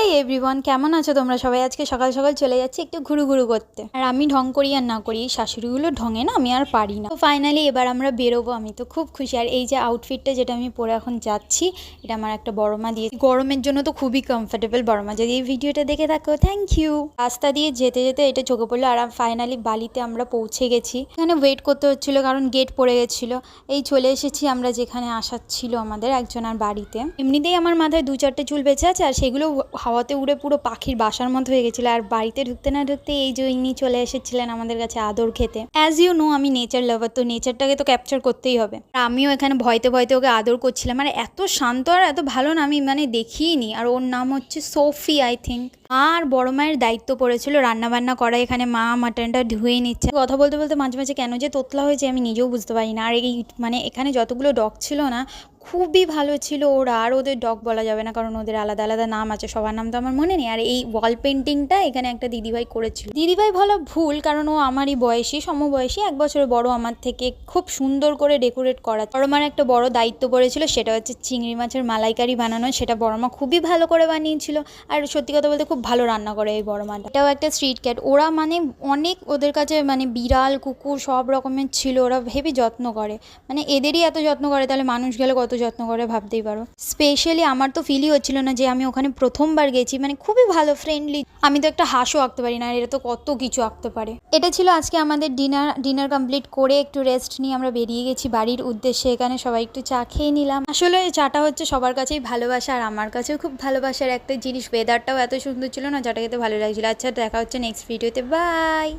হে everyone, কেমন আছো তোমরা? সবাই আজকে সকাল সকাল চলে যাচ্ছি একটু ঘুরু ঘুরু করতে। আর আমি ঢং করি আর না করি, শাশুড়িগুলো ঢঙে না, আমি আর পারি না। তো ফাইনালি এবার আমরা বেরোবো আমি, তো খুব খুশি। আর এই যে আউটফিটটা যেটা আমি পরে এখন যাচ্ছি, এটা আমার একটা বড় মা দিয়ে গরমের জন্য তো খুবই কমফোর্টেবল বড় মা। যদি এই ভিডিওটা দেখে থাকো থ্যাংক ইউ রাস্তা দিয়ে যেতে যেতে এটা চোখে পড়ল আর ফাইনালি বালিতে আমরা পৌঁছে গেছি। এখানে ওয়েট করতে হচ্ছিল কারণ গেট পড়ে গেছিল। এই চলে এসেছি আমরা যেখানে আসার ছিল আমাদের একজনের বাড়িতে। এমনিতেই আমার মাথায় দু চারটে চুল বেঁচে আছে আর সেগুলো হাওয়াতে উড়ে পুরো পাখির বাসার মতো হয়ে গেছিল। আর বাড়িতে ঢুকতে না ঢুকতে এই যে ইনি চলে এসেছিলেন আমাদের কাছে আদর খেতে। অ্যাজ ইউ নো আমি নেচার লাভার তো নেচারটাকে তো ক্যাপচার করতেই হবে। আর আমিও এখানে ভয়তে ভয়তে ওকে আদর করছিলাম। মানে এত শান্ত আর এত ভালো না আমি মানে দেখিই আর ওর নাম হচ্ছে সোফি আই থিঙ্ক আর বড় মায়ের দায়িত্ব পড়েছিল রান্না বান্না করা। এখানে মা মাটনটা ধুয়ে নিচ্ছে। কথা বলতে বলতে মাঝে মাঝে কেন যে তোতলা হয়েছে আমি নিজেও বুঝতে পারি না। আর এই মানে এখানে যতগুলো ডগ ছিল না খুবই ভালো ছিল ওরা, আর ওদের ডগ বলা যাবে না, কারণ ওদের আলাদা আলাদা নাম আছে, সবার নাম তো আমার মনে নেই। আর এই ওয়াল পেন্টিংটা এখানে একটা দিদিভাই করেছিল। দিদিভাই ভালো ভুল, কারণ ও আমারই বয়সী, সমবয়সী, এক বছরের বড় আমার থেকে খুব সুন্দর করে ডেকোরেট করা। বড় মার একটা বড় দায়িত্ব পড়েছিল, সেটা হচ্ছে চিংড়ি মাছের মালাইকারি বানানো, সেটা বড় মা খুবই ভালো করে বানিয়েছিল। আর সত্যি কথা বলতে খুব ভালো রান্না করে এই বড় মাটা। এটাও একটা স্ট্রিট ক্যাট ওরা মানে অনেক ওদের কাছে মানে বিড়াল, কুকুর সব রকমের ছিল, ওরা হেবি যত্ন করে। মানে এদেরই এত যত্ন করে, তাহলে মানুষ গেলে কত যত্ন করে ভাবতেই পারো। স্পেশালি আমার তো ফিলই হচ্ছিল না যে আমি ওখানে প্রথমবার গেছি মানে খুবই ভালো ফ্রেন্ডলি আমি তো একটা হাঁসও আঁকতে পারি না, আর এটা তো কত কিছু আঁকতে পারে। এটা ছিল আজকে আমাদের ডিনার ডিনার কমপ্লিট করে একটু রেস্ট নিয়ে আমরা বেরিয়ে গেছি বাড়ির উদ্দেশ্যে। এখানে সবাই একটু চা খেয়ে নিলাম। আসলে চাটা হচ্ছে সবার কাছেই ভালোবাসা, আর আমার কাছেও খুব ভালোবাসার একটা জিনিস। ওয়েদারটাও এত সুন্দর ছিল না চাটা খেতে ভালো লাগছিল। আচ্ছা দেখা হচ্ছে নেক্সট ভিডিওতে বাই